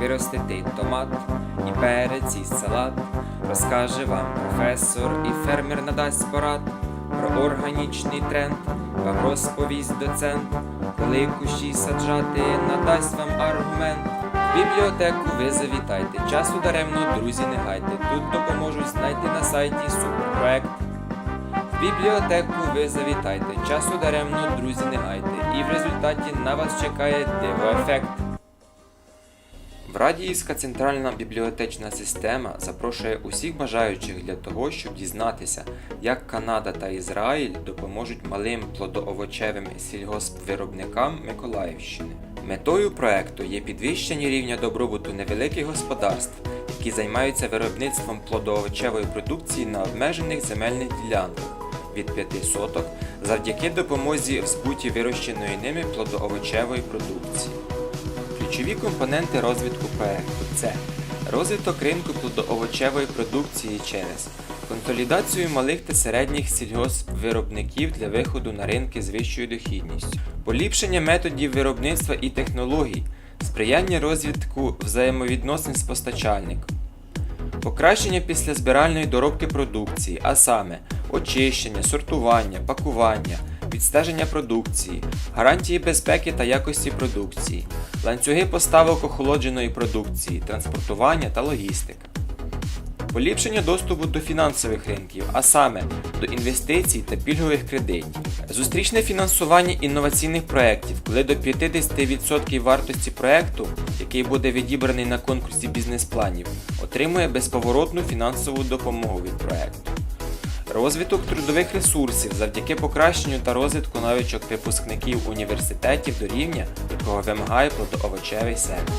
виростити томат, і перець, і салат. Розкаже вам професор, і фермер надасть порад про органічний тренд, вам розповість доцент, коли кущі саджати, надасть вам аргумент. Бібліотеку ви завітайте, часу даремно, друзі, не гайте. Тут допоможуть знайти на сайті суперпроект. В бібліотеку ви завітайте, часу даремно, друзі, не гайте, і в результаті на вас чекає диво-ефект. Врадіївська центральна бібліотечна система запрошує усіх бажаючих для того, щоб дізнатися, як Канада та Ізраїль допоможуть малим плодоовочевим сільгоспвиробникам Миколаївщини. Метою проекту є підвищення рівня добробуту невеликих господарств, які займаються виробництвом плодоовочевої продукції на обмежених земельних ділянках від 5 соток завдяки допомозі в збуті вирощеної ними плодоовочевої продукції. Ключові компоненти розвитку проекту. Це розвиток ринку плодоовочевої продукції через консолідацію малих та середніх сільгоспвиробників для виходу на ринки з вищою дохідністю, поліпшення методів виробництва і технологій, сприяння розвитку взаємовідносин з постачальником, Покращення післязбиральної доробки продукції, а саме очищення, сортування, пакування, відстеження продукції, гарантії безпеки та якості продукції, ланцюги поставок охолодженої продукції, транспортування та логістика. Поліпшення доступу до фінансових ринків, а саме до інвестицій та пільгових кредитів, зустрічне фінансування інноваційних проєктів, коли до 50% вартості проєкту, який буде відібраний на конкурсі бізнес-планів, отримує безповоротну фінансову допомогу від проєкту. Розвиток трудових ресурсів завдяки покращенню та розвитку навичок випускників університетів до рівня, якого вимагає плодоовочевий сектор.